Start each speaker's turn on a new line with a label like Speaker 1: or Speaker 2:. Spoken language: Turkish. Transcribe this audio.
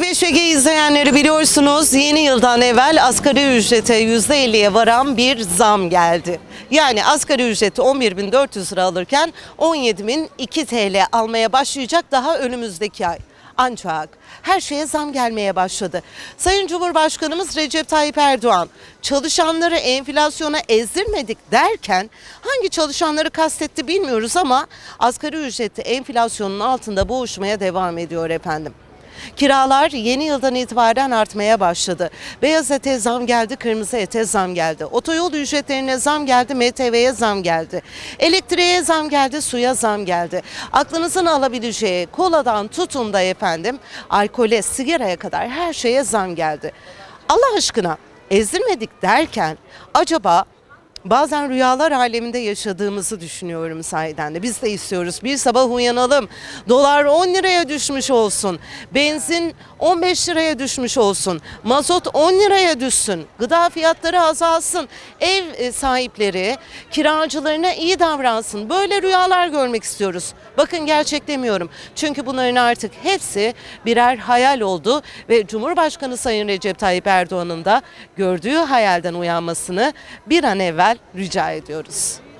Speaker 1: TV5 Ege izleyenleri biliyorsunuz yeni yıldan evvel asgari ücrete %50'ye varan bir zam geldi. Yani asgari ücreti 11.400 lira alırken 17.002 TL almaya başlayacak daha önümüzdeki ay. Ancak her şeye zam gelmeye başladı. Sayın Cumhurbaşkanımız Recep Tayyip Erdoğan çalışanları enflasyona ezdirmedik derken hangi çalışanları kastetti bilmiyoruz ama asgari ücreti enflasyonun altında boğuşmaya devam ediyor efendim. Kiralar yeni yıldan itibaren artmaya başladı. Beyaz ete zam geldi, kırmızı ete zam geldi. Otoyol ücretlerine zam geldi, MTV'ye zam geldi. Elektriğe zam geldi, suya zam geldi. Aklınızın alabileceği koladan tutun da efendim alkole, sigaraya kadar her şeye zam geldi. Allah aşkına ezdirmedik derken acaba Bazen rüyalar aleminde yaşadığımızı düşünüyorum sahiden de. Biz de istiyoruz. Bir sabah uyanalım. Dolar 10 liraya düşmüş olsun. Benzin 15 liraya düşmüş olsun. Mazot 10 liraya düşsün. Gıda fiyatları azalsın. Ev e, sahipleri kiracılarına iyi davransın. Böyle rüyalar görmek istiyoruz. Bakın gerçeklemiyorum. Çünkü bunların artık hepsi birer hayal oldu ve Cumhurbaşkanı Sayın Recep Tayyip Erdoğan'ın da gördüğü hayalden uyanmasını bir an evvel rica ediyoruz.